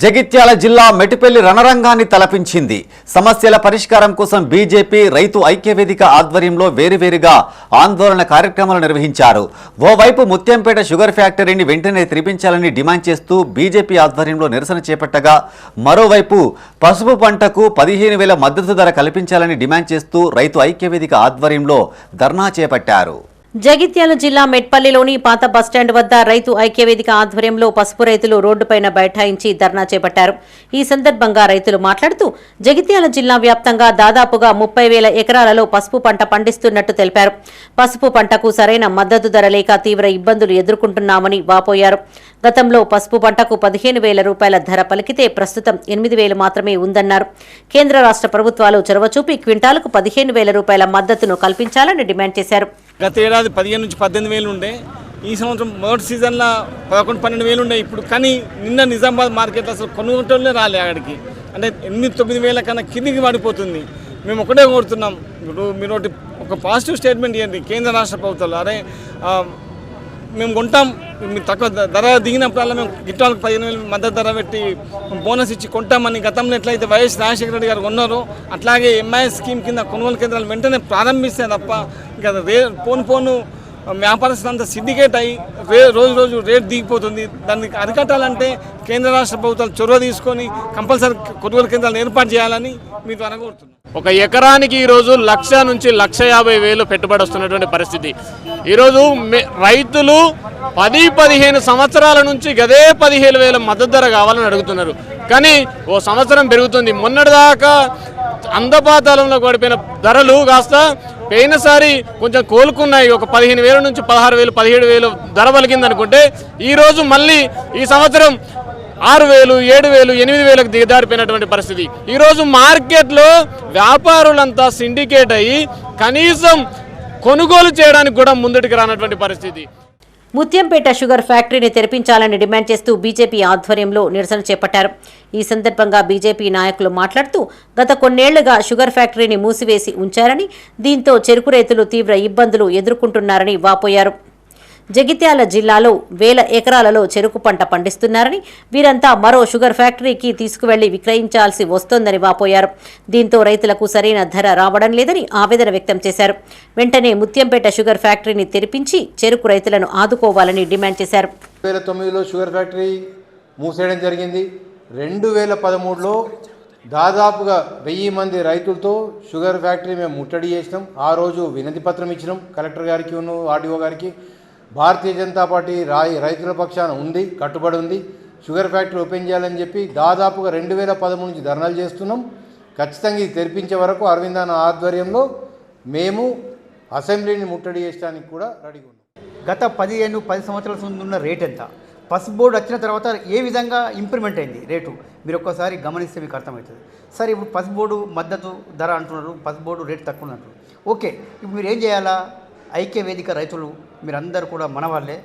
జగిత్యాల జిల్లా మెటిపల్లి రణరంగాన్ని తలపించింది. సమస్యల పరిష్కారం కోసం బీజేపీ రైతు ఐక్యవేదిక ఆధ్వర్యంలో వేరువేరుగా ఆందోళన కార్యక్రమాలు నిర్వహించారు. ఓవైపు ముత్యంపేట షుగర్ ఫ్యాక్టరీని వెంటనే తెరిపించాలని డిమాండ్ చేస్తూ బీజేపీ ఆధ్వర్యంలో నిరసన చేపట్టగా మరోవైపు పసుపు పంటకు పదిహేను వేల మద్దతు ధర కల్పించాలని డిమాండ్ చేస్తూ రైతు ఐక్యవేదిక ఆధ్వర్యంలో ధర్నా చేపట్టారు. జగిత్యాల జిల్లా మెట్పల్లిలోని పాత బస్టాండ్ వద్ద రైతు ఐక్యవేదిక ఆధ్వర్యంలో పసుపు రైతులు రోడ్డుపైన బైఠాయించి ధర్నా చేపట్టారు. ఈ సందర్భంగా రైతులు మాట్లాడుతూ జగిత్యాల జిల్లా వ్యాప్తంగా దాదాపుగా ముప్పై వేల ఎకరాలలో పసుపు పంట పండిస్తున్నట్టు తెలిపారు. పసుపు పంటకు సరైన మద్దతు ధర లేక తీవ్ర ఇబ్బందులు ఎదుర్కొంటున్నామని వాపోయారు. గతంలో పసుపు పంటకు పదిహేను వేల రూపాయల ధర పలికితే ప్రస్తుతం ఎనిమిది వేలు మాత్రమే ఉందన్నారు. కేంద్ర రాష్ట్ర ప్రభుత్వాలు చొరవ చూపి క్వింటాలకు పదిహేను వేల రూపాయల మద్దతును కల్పించాలని డిమాండ్ చేశారు. గత ఏడాది పదిహేను నుంచి పద్దెనిమిది వేలు ఉండే. ఈ సంవత్సరం మొదటి సీజన్లో పదకొండు పన్నెండు వేలు ఉండే. ఇప్పుడు కానీ నిన్న నిజామాబాద్ మార్కెట్లో అసలు కొనుగోటోళ్ళే రాలే అక్కడికి అంటే ఎనిమిది తొమ్మిది వేల కన్నా కిందికి పడిపోతుంది మేము ఒకటే కోరుతున్నాం. ఇప్పుడు మీరు ఒకటి ఒక పాజిటివ్ స్టేట్మెంట్ ఇవ్వండి. కేంద్ర రాష్ట్ర ప్రభుత్వాలు. అరే మేము కొంటాం. మీరు తక్కువ ధర దిగినప్పుడల్లా మేము గిట్టాలకు పదిహేను వేలు మద్దతు ధర పెట్టి బోనస్ ఇచ్చి కొంటామని గతంలో ఎట్లయితే వైఎస్ రాజశేఖర రెడ్డి గారు కొన్నారో అట్లాగే ఎంఐఎస్ స్కీమ్ కింద కొనుగోలు కేంద్రాలు వెంటనే ప్రారంభిస్తే తప్ప ఇంకా రే పోను పోను వ్యాపారస్తులు అంతా సిండికేట్ అయ్యి రే రోజు రోజు రేట్ దిగిపోతుంది. దాన్ని అరికట్టాలంటే కేంద్ర రాష్ట్ర ప్రభుత్వాలు చొరవ తీసుకొని కంపల్సరీ కొనుగోలు కేంద్రాలను ఏర్పాటు చేయాలని మీ ద్వారా ఒక ఎకరానికి ఈరోజు లక్ష నుంచి లక్ష యాభై వేలు పెట్టుబడి వస్తున్నటువంటి పరిస్థితి. ఈరోజు రైతులు పది పదిహేను సంవత్సరాల నుంచి గదే పదిహేను వేల మద్దతు ధర కావాలని అడుగుతున్నారు. కానీ ఓ సంవత్సరం పెరుగుతుంది. మొన్నటిదాకా అందపాతాలంలో గడిపిన ధరలు కాస్త పోయినసారి కొంచెం కోలుకున్నాయి. ఒక పదిహేను వేల నుంచి పదహారు వేలు పదిహేడు వేలు ధర పలికింది అనుకుంటే ఈరోజు మళ్ళీ ఈ సంవత్సరం ఆరు వేలు ఏడు వేలు ఎనిమిది వేలకు దిగదారిపోయినటువంటి పరిస్థితి. ఈరోజు మార్కెట్లో వ్యాపారులంతా సిండికేట్ అయ్యి కనీసం కొనుగోలు చేయడానికి కూడా ముందటికి రానటువంటి పరిస్థితి. ముత్యంపేట షుగర్ ఫ్యాక్టరీని తెరిపించాలని డిమాండ్ చేస్తూ బీజేపీ ఆధ్వర్యంలో నిరసన చేపట్టారు. ఈ సందర్భంగా బీజేపీ నాయకులు మాట్లాడుతూ గత కొన్నేళ్ళుగా షుగర్ ఫ్యాక్టరీని మూసివేసి ఉంచారని దీంతో చెరుకు రైతులు తీవ్ర ఇబ్బందులు ఎదుర్కొంటున్నారని వాపోయారు. జగిత్యాల జిల్లాలో వేల ఎకరాలలో చెరుకు పంట పండిస్తున్నారని వీరంతా మరో షుగర్ ఫ్యాక్టరీకి తీసుకువెళ్ళి విక్రయించాల్సి వస్తోందని వాపోయారు. దీంతో రైతులకు సరైన ధర రావడం లేదని ఆవేదన వ్యక్తం చేశారు. వెంటనే ముత్యంపేట షుగర్ ఫ్యాక్టరీని తెరిపించి చెరుకు రైతులను ఆదుకోవాలని డిమాండ్ చేశారు. వేల తొమ్మిదిలో షుగర్ ఫ్యాక్టరీ మూసేయడం జరిగింది. రెండు వేల పదమూడులో దాదాపుగా వెయ్యి మంది రైతులతో షుగర్ ఫ్యాక్టరీ మేము ముట్టడి చేసినాం. ఆ రోజు వినతి పత్రం ఇచ్చినాం. కలెక్టర్ గారికి ఆర్డీఓ గారికి. భారతీయ జనతా పార్టీ రాయి రైతుల పక్షాన ఉంది కట్టుబడి ఉంది. షుగర్ ఫ్యాక్టరీ ఓపెన్ చేయాలని చెప్పి దాదాపుగా రెండు వేల పదమూడు నుంచి ధర్నాలు చేస్తున్నాం. ఖచ్చితంగా ఇది తెరిపించే వరకు అరవిందాన ఆధ్వర్యంలో మేము అసెంబ్లీని ముట్టడి చేయడానికి కూడా రెడీగా ఉన్నాం. గత పదిహేను పది సంవత్సరాల ముందు ఉన్న రేట్ ఎంత? పసుపు బోర్డు వచ్చిన తర్వాత ఏ విధంగా ఇంప్రూవ్మెంట్ అయింది రేటు? మీరు ఒక్కసారి గమనిస్తే మీకు అర్థమవుతుంది. సరే ఇప్పుడు పసుపు బోర్డు మద్దతు ధర అంటున్నారు పసుపు బోర్డు రేటు తక్కువ ఉన్నట్టు అంటున్నారు. ఓకే ఇప్పుడు మీరు ఏం చేయాలా? ఐక్య వేదిక రైతులు మీరందరూ కూడా మన వాళ్ళే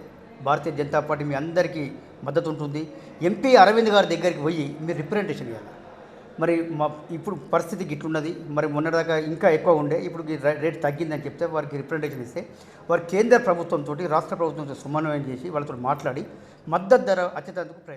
భారతీయ జనతా పార్టీ మీ అందరికీ మద్దతు ఉంటుంది ఎంపీ అరవింద్ గారి దగ్గరికి పోయి మీరు రిప్రజెంటేషన్ ఇవ్వాలి? మరి మా ఇప్పుడు పరిస్థితి గిట్లున్నది. మరి మొన్నటిదాకా ఇంకా ఎక్కువ ఉండే. ఇప్పుడు రేట్ తగ్గిందని చెప్తే వారికి రిప్రజెంటేషన్ ఇస్తే వారు కేంద్ర ప్రభుత్వంతో రాష్ట్ర ప్రభుత్వంతో సమన్వయం చేసి వాళ్ళతో మాట్లాడి మద్దతు ధర అత్యతందుకు ప్రయత్నం